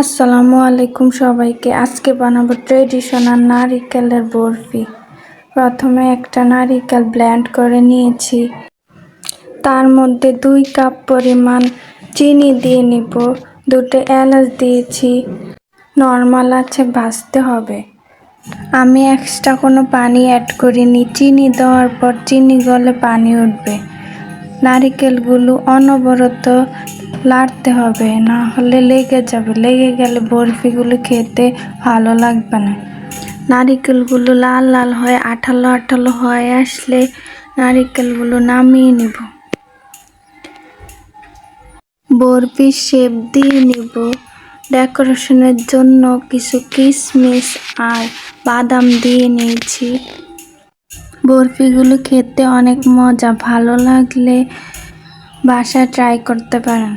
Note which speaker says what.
Speaker 1: আসসালামু আলাইকুম সবাইকে। আজকে বানাবো ট্রেডিশনাল নারিকেলের বরফি। প্রথমে একটা নারিকেল ব্ল্যান্ড করে নিয়েছি। তার মধ্যে দুই কাপ পরিমাণ চিনি দিয়ে নিব। দুটো এলাচ দিয়েছি। নর্মাল আছে, ভাজতে হবে। আমি এক্সট্রা কোনো পানি অ্যাড করিনি। চিনি দেওয়ার পর চিনি গলে পানি উঠবে। নারিকেলগুলো অনবরত লাড়তে হবে, না হলে লেগে যাবে। লেগে গেলে বরফিগুলো খেতে ভালো লাগবে না। নারিকেলগুলো লাল লাল হয়ে, আঠালো আঠালো হয়ে আসলে নারিকেলগুলো নামিয়ে নিব। বরফির শেপ দিয়ে নিব। ডেকোরেশনের জন্য কিছু কিশমিশ আর বাদাম দিয়ে নিয়েছি। বরফিগুলো খেতে অনেক মজা ভালো লাগলে বাসায় ট্রাই করতে পারেন।